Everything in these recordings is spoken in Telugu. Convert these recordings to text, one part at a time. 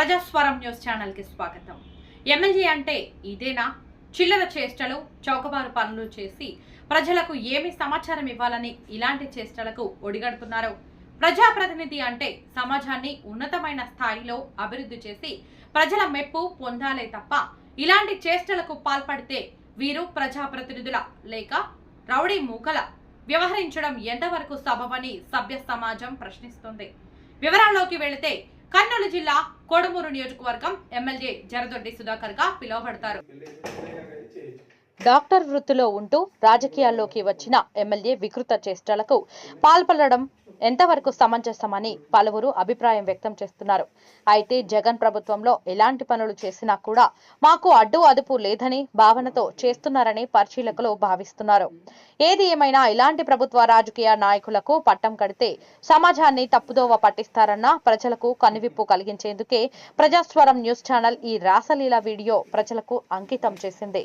ప్రజాస్వరం న్యూస్ ఛానల్కి స్వాగతం. ఎమ్మెల్యే అంటే ఇదేనా? చిల్లర చేష్టలు చౌకబారు పనులు చేసి ప్రజలకు ఏమి సమాచారం ఇవ్వాలని ఇలాంటి చేష్టలకు ఒడిగడుతున్నారు? ప్రజాప్రతినిధి అంటే సమాజాన్ని ఉన్నతమైన స్థాయిలో అభివృద్ధి చేసి ప్రజల మెప్పు పొందాలే తప్ప ఇలాంటి చేష్టలకు పాల్పడితే వీరు ప్రజాప్రతినిధుల లేక రౌడీ మూకల. వ్యవహరించడం ఎంతవరకు సబబని సభ్య సమాజం ప్రశ్నిస్తుంది. వివరాల్లోకి వెళితే కర్నూలు జిల్లా కోడుమూరు నియోజకవర్గం ఎమ్మెల్యే జరదొడ్డి సుధాకర్గా పిలువబడతారు. డాక్టర్ వృత్తిలో ఉంటూ రాజకీయాల్లోకి వచ్చిన ఎమ్మెల్యే వికృత చేష్టలకు పాల్పడడం ఎంతవరకు సమంజసమని పలువురు అభిప్రాయం వ్యక్తం చేస్తున్నారు. అయితే జగన్ ప్రభుత్వంలో ఎలాంటి పనులు చేసినా కూడా మాకు అడ్డు అదుపు లేదని భావనతో చేస్తున్నారని పరిశీలకులు భావిస్తున్నారు. ఏది ఏమైనా ఇలాంటి ప్రభుత్వ రాజకీయ నాయకులకు పట్టం కడితే సమాజాన్ని తప్పుదోవ పట్టిస్తారన్న ప్రజలకు కనువిప్పు కలిగించేందుకే ప్రజాస్వరం న్యూస్ ఛానల్ ఈ రాసలీల వీడియో ప్రజలకు అంకితం చేసింది.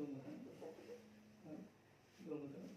多么难过，嗯，多么的。